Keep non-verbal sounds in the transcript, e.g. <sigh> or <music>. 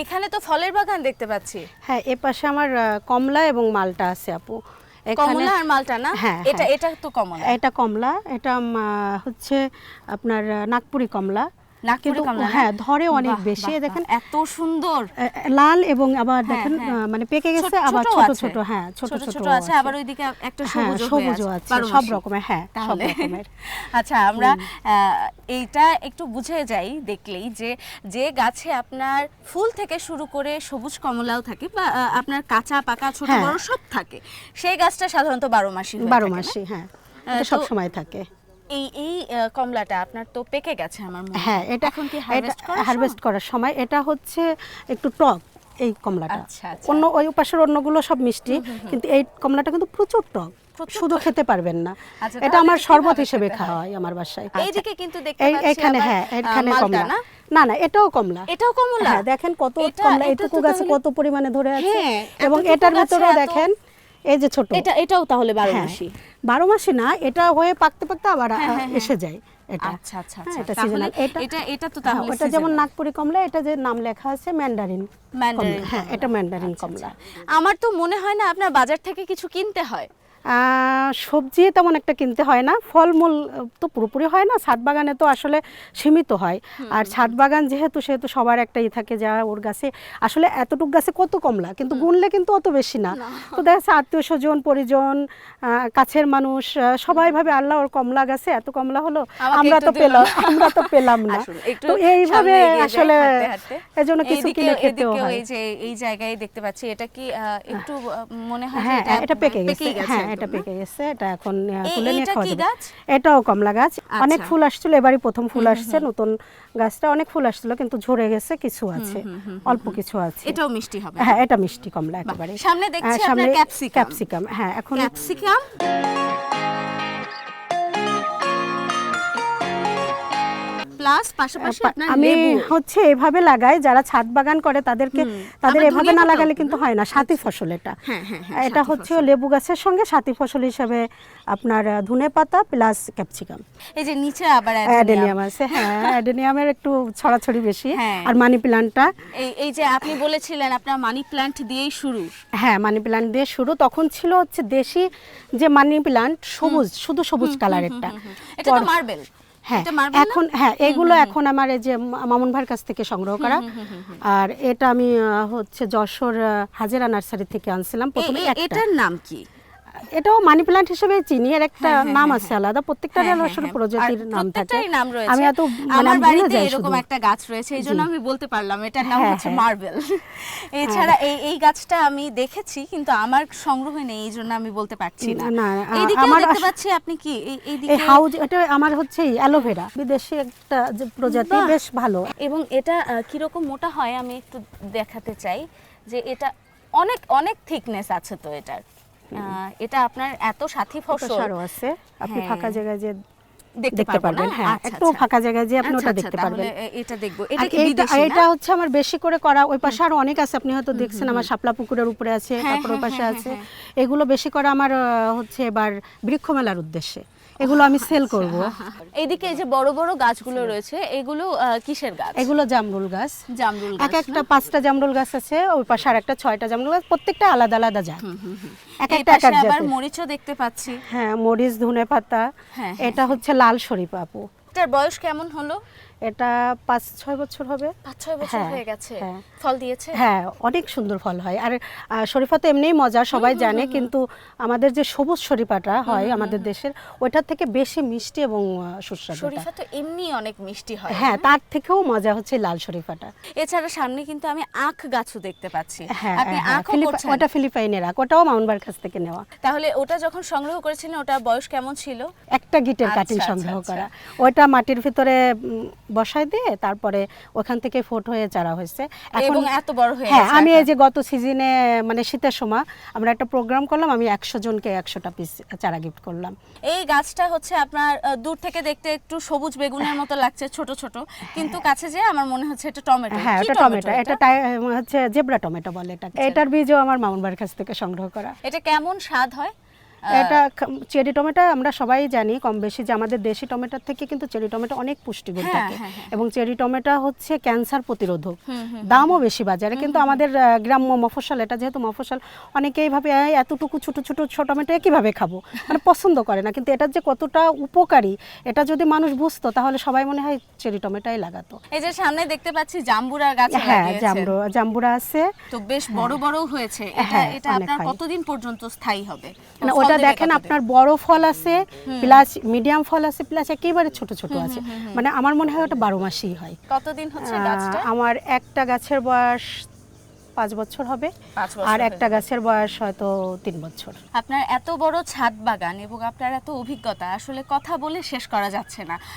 এখানে তো ফলের বাগান দেখতে পাচ্ছি। হ্যাঁ এ পাশে আমার কমলা এবং মালটা আছে আপু। কমলা আর মালটা না? হ্যাঁ, এটা হ্যাঁ। এটা তো কমলা। এটা কমলা এটা হচ্ছে আপনার নাগপুরি কমলা। কিন্তু হ্যাঁ ধরে অনেক বেশি। দেখেন এত সুন্দর। লাল এবং আবার হ্যাঁ, দেখেন হ্যাঁ। মানে পেকে গেছে আবার ছোট ছোট হ্যাঁ ছোট ছোট আছে। আবার ওইদিকে একটা হ্যাঁ সবুজ আছে। সব রকমের হ্যাঁ সব রকমের। <laughs> আচ্ছা আমরা এইটা একটু বুঝে যাই দেখলেই যে যে গাছে আপনার ফুল থেকে শুরু করে সবুজ কমলাও থাকে বা আপনার কাঁচা পাকা ছোট। বড় সব থাকে। সেই গাছটা সাধারণত বারো মাসি বারো মাসি হ্যাঁ। সব সময় থাকে। এই এই কমলাটা আপনার তো পেকে গেছে আমার মনে হ্যাঁ। এটা এখন কি হারভেস্ট করার সময়? এটা হচ্ছে একটু টক এই কমলাটা। আচ্ছা, আচ্ছা। অন্য ওই পাশের অন্যগুলো সব মিষ্টি কিন্তু এই কমলাটা কিন্তু প্রচুর টক। শুধু খেতে পারবেন না। আচ্ছা, এটা আমার শরবত হিসেবে খাওয়া হয় আমার বাসায়। এইদিকে কিন্তু দেখতে পাচ্ছি এখানে হ্যাঁ এখানে কমলা। না? না না এটাও কমলা। এটাও কমলা? হ্যাঁ দেখেন কত কমলা এটা এইটুকু গাছে কত পরিমাণে ধরে আছে। হ্যাঁ, এবং এটার ভেতরেও এত- দেখেন এই যে ছোট। এটা এটাও তাহলে বারো হ্যাঁ। মাসি বারো মাসে না এটা হয়ে পাকতে পাকতে আবার হ্যাঁ, হ্যাঁ। এসে যায় এটা। আচ্ছা আচ্ছা আচ্ছা। এটা তাহলে এটা এটা এটা তো তাহলে এটা যেমন নাগপুরি কমলা এটা যে নাম লেখা আছে ম্যান্ডারিন ম্যান্ডারিন হ্যাঁ এটা ম্যান্ডারিন আচ্ছা, কমলা। আচ্ছা। আমার তো মনে হয় না আপনার বাজার থেকে কিছু কিনতে হয়। সবজি তেমন একটা কিনতে হয় না। ফলমূল তো পুরোপুরি হয় না ছাদ বাগানে তো আসলে সীমিত হয়। আর ছাদ বাগান যেহেতু সেহেতু সবার একটা ই থাকে যা ওর গাছে আসলে এতটুক গাছে কত কমলা? কিন্তু গুনলে কিন্তু অত বেশি না। তো দেখা যাচ্ছে আত্মীয় স্বজন পরিজন কাছের মানুষ সবাই ভাবে আল্লাহ ওর কমলা গাছে এত কমলা হলো আমরা তো পেলাম আমরা তো পেলাম না। তো এইভাবে আসলে। এজন্য কিছু কিনে খেতেও হয়। এই যে এই জায়গায় দেখতে পাচ্ছি এটা কি একটু মনে হয় হ্যাঁ এটা পেকে গেছে? হ্যাঁ এটা পেকে গেছে এটা এখন তুলে নিয়ে খাওয়া যাবে। এটাও কমলা গাছ। অনেক আচ্ছা। ফুল আসছিল এবারই প্রথম ফুল আসছে নতুন গাছটা অনেক ফুল আসছিল কিন্তু ঝরে গেছে কিছু আছে। অল্প কিছু আছে। এটাও মিষ্টি হবে। হ্যাঁ এটা মিষ্টি কমলা একেবারে। সামনে দেখছি আপনার ক্যাপসিকাম। ক্যাপসিকাম হ্যাঁ এখন ক্যাপসিকাম। প্লাস পাশাপাশি আপনার আমি হচ্ছে এভাবে লাগাই যারা ছাদ বাগান করে তাদেরকে তাদের এভাবে না লাগালে কিন্তু হয় না সাথী ফসল এটা। হ্যাঁ, হ্যাঁ, হ্যাঁ, এটা হচ্ছে লেবু গাছের সঙ্গে সাথী ফসল হিসেবে আপনার ধনে পাতা প্লাস ক্যাপসিকাম এই যে নিচে আবার অ্যাডেনিয়াম আছে হ্যাঁ অ্যাডেনিয়ামের একটু ছড়াছড়ি বেশি। আর মানি প্ল্যান্টটা এই এই যে আপনি বলেছিলেন আপনার মানি প্ল্যান্ট দিয়েই শুরু। হ্যাঁ মানি প্ল্যান্ট দিয়ে শুরু। তখন ছিল হচ্ছে দেশি যে মানি প্ল্যান্ট সবুজ শুধু সবুজ কালারেরটা এটা তো মার্বেল হ্যাঁ এখন হ্যাঁ এগুলো এখন আমার এই যে মামুন ভাইয়ের কাছ থেকে সংগ্রহ করা। আর এটা আমি হচ্ছে যশোর হাজেরা নার্সারি থেকে আনছিলাম প্রথমে এটার নাম কি? এটাও মানি প্ল্যান্ট হিসেবে চিনি এর একটা নাম আছে আলাদা। প্রত্যেকটা হ্যাঁ, হ্যাঁ, আসলে হ্যাঁ। প্রজাতির নাম থাকে। নাম রয়েছে। আমি এত মানে আমার বাড়িতে এরকম একটা গাছ রয়েছে এই জন্য আমি বলতে পারলাম এটার নাম হ্যাঁ, হচ্ছে হ্যাঁ। মার্বেল এছাড়া এই এই গাছটা আমি দেখেছি কিন্তু আমার সংগ্রহে নেই এই জন্য আমি বলতে পারছি না। না, আমার দেখতে পাচ্ছি আপনি কি? এই এই এইদিকে হাউজ এটা আমার হচ্ছে অ্যালোভেরা বিদেশি একটা যে প্রজাতি বেশ ভালো। এবং এটা আহ, কীরকম মোটা হয় আমি একটু দেখাতে চাই যে এটা অনেক অনেক থিকনেস আছে তো এটার। এটা আপনার এত সাথী ফসল। আছে। আপনি হ্যাঁ। ফাঁকা জায়গায় যে দেখতে দেখতে পারবেন হ্যাঁ আচ্ছা, একটু আচ্ছা। ফাঁকা জায়গায় যে আপনি আচ্ছা, ওটা আচ্ছা, দেখতে পারবেন। এটা দেখব। এটা কি বিদেশি এটা হচ্ছে আমার বেশি করে করা ওই পাশে আরও অনেক আছে আপনি হয়তো দেখছেন আমার শাপলা পুকুরের উপরে আছে হ্যাঁ, তারপর ওই হ্যাঁ, পাশে হ্যাঁ, আছে। এগুলো বেশি করে আমার হচ্ছে এবার বৃক্ষ মেলার উদ্দেশ্যে। এগুলো আমি সেল করব। এইদিকে এই যে বড় বড় গাছগুলো রয়েছে এগুলো কিসের গাছ? এগুলো জামরুল গাছ। জামরুল এক একটা পাঁচটা জামরুল গাছ আছে ওই পাশে আর একটা ছয়টা জামরুল গাছ প্রত্যেকটা আলাদা আলাদা জাত। এক একটা এক আবার মরিচও দেখতে পাচ্ছি। হ্যাঁ মরিচ ধনে পাতা হ্যাঁ, এটা হচ্ছে লাল শরীফ আপু। এটার বয়স কেমন হলো? এটা পাঁচ ছয় বছর হবে। পাঁচ ছয় বছর হ্যাঁ, হয়ে গেছে। হ্যাঁ। ফল দিয়েছে? হ্যাঁ অনেক সুন্দর ফল হয়। আর শরীফা তো এমনিই মজা সবাই জানে কিন্তু আমাদের যে সবুজ শরীফাটা হয় আমাদের দেশের ওইটার থেকে বেশি মিষ্টি এবং সুস্বাদু শরীফা তো এমনি অনেক মিষ্টি হয় হ্যাঁ তার থেকেও মজা হচ্ছে লাল শরীফাটা। এছাড়া সামনে কিন্তু আমি আখ গাছও দেখতে পাচ্ছি। হ্যাঁ আপনি হ্যাঁ, ফিলিপা- ওটা ফিলিপাইনের আখ ওটাও মাউন্টবার কাছ থেকে নেওয়া। তাহলে ওটা যখন সংগ্রহ করেছিলেন ওটা বয়স কেমন ছিল? একটা গিটের আচ্ছা, কাটিং আচ্ছা, সংগ্রহ আচ্ছা। করা। ওটা মাটির ভিতরে বসায় দিয়ে তারপরে ওখান থেকে ফোট হয়ে চারা হয়েছে। এবং এত বড় হয়ে হ্যাঁ আমি এই যে গত সিজনে মানে শীতের সময় আমরা একটা প্রোগ্রাম করলাম আমি একশো জনকে একশোটা পিস চারা গিফট করলাম। এই গাছটা হচ্ছে আপনার দূর থেকে দেখতে একটু সবুজ বেগুনের মতো লাগছে ছোট ছোট। কিন্তু কাছে যে আমার মনে হচ্ছে এটা টমেটো হ্যাঁ ওটা টমেটো এটা? হচ্ছে জেব্রা টমেটো বলে এটা এটার বীজও আমার মামুন বাড়ির কাছ থেকে সংগ্রহ করা। এটা কেমন স্বাদ হয়? এটা চেরি টমেটো আমরা সবাই জানি কম বেশি যে আমাদের দেশি টমেটোর থেকে কিন্তু চেরি টমেটো অনেক পুষ্টিগুণ হ্যাঁ, থাকে। হ্যাঁ, হ্যাঁ। এবং চেরি টমেটো হচ্ছে ক্যান্সার প্রতিরোধক। দামও বেশি বাজারে। কিন্তু আমাদের গ্রাম্য মফস্বল এটা যেহেতু মফস্বল অনেকেই ভাবে এতটুকু ছোট ছোট ছোট টমেটো কীভাবে খাব? মানে <laughs> পছন্দ করে না। কিন্তু এটার যে কতটা উপকারী এটা যদি মানুষ বুঝতো তাহলে সবাই মনে হয় চেরি টমেটোই লাগাতো। এই যে সামনে দেখতে পাচ্ছি জাম্বুরার গাছ হ্যাঁ জাম্বু জাম্বুরা আছে। তো বেশ বড় বড় হয়েছে। এটা এটা আপনার কতদিন পর্যন্ত স্থায়ী হবে? মানে ওটা দেবে দেখেন? আপনার বড় ফল আছে প্লাস মিডিয়াম ফল আছে প্লাস একেবারে ছোট ছোট আছে। মানে আমার মনে হয় ওটা বারো মাসেই হয়। কতদিন হচ্ছে গাছটা? আমার একটা গাছের বয়স পাঁচ বছর হবে। আর একটা গাছের বয়স হয়তো তিন বছর। আপনার এত বড় ছাদ বাগান এবং আপনার এত অভিজ্ঞতা আসলে কথা বলে শেষ করা যাচ্ছে না।